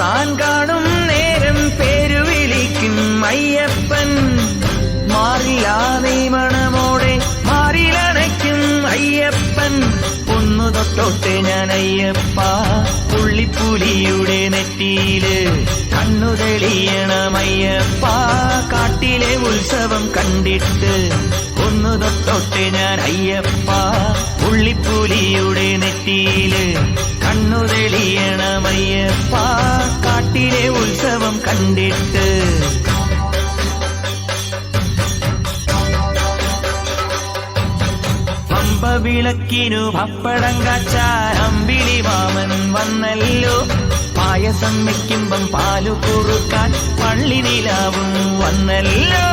താൻ കാണും നേരം പേരു വിളിക്കും അയ്യപ്പൻ. മാറില്ല നീമണമോടെ മാറിലണയ്ക്കും അയ്യപ്പൻ. ഒന്നു തൊട്ടോട്ടെ ഞാൻ അയ്യപ്പ. പുള്ളിപ്പുലിയുടെ നെറ്റിയിൽ കണ്ണു തെളിയണമയ്യപ്പ കാട്ടിലെ ഉത്സവം കണ്ടിട്ട് ഒന്നു തൊട്ടോട്ടെ ഞാൻ അയ്യപ്പ. പുള്ളിപ്പുലിയുടെ നെറ്റിയിൽ കണ്ണു തെളിയണമയ്യപ്പ കാട്ടിലെ ഉത്സവം കണ്ടിട്ട് പമ്പ വിളക്കിനു പപ്പടം കാച്ചാൻ അമ്പിളി മാമൻ വന്നല്ലോ പായസം വെക്കുമ്പം പാലു കുറുക്കാൻ പള്ളി നിലാവും വന്നല്ലോ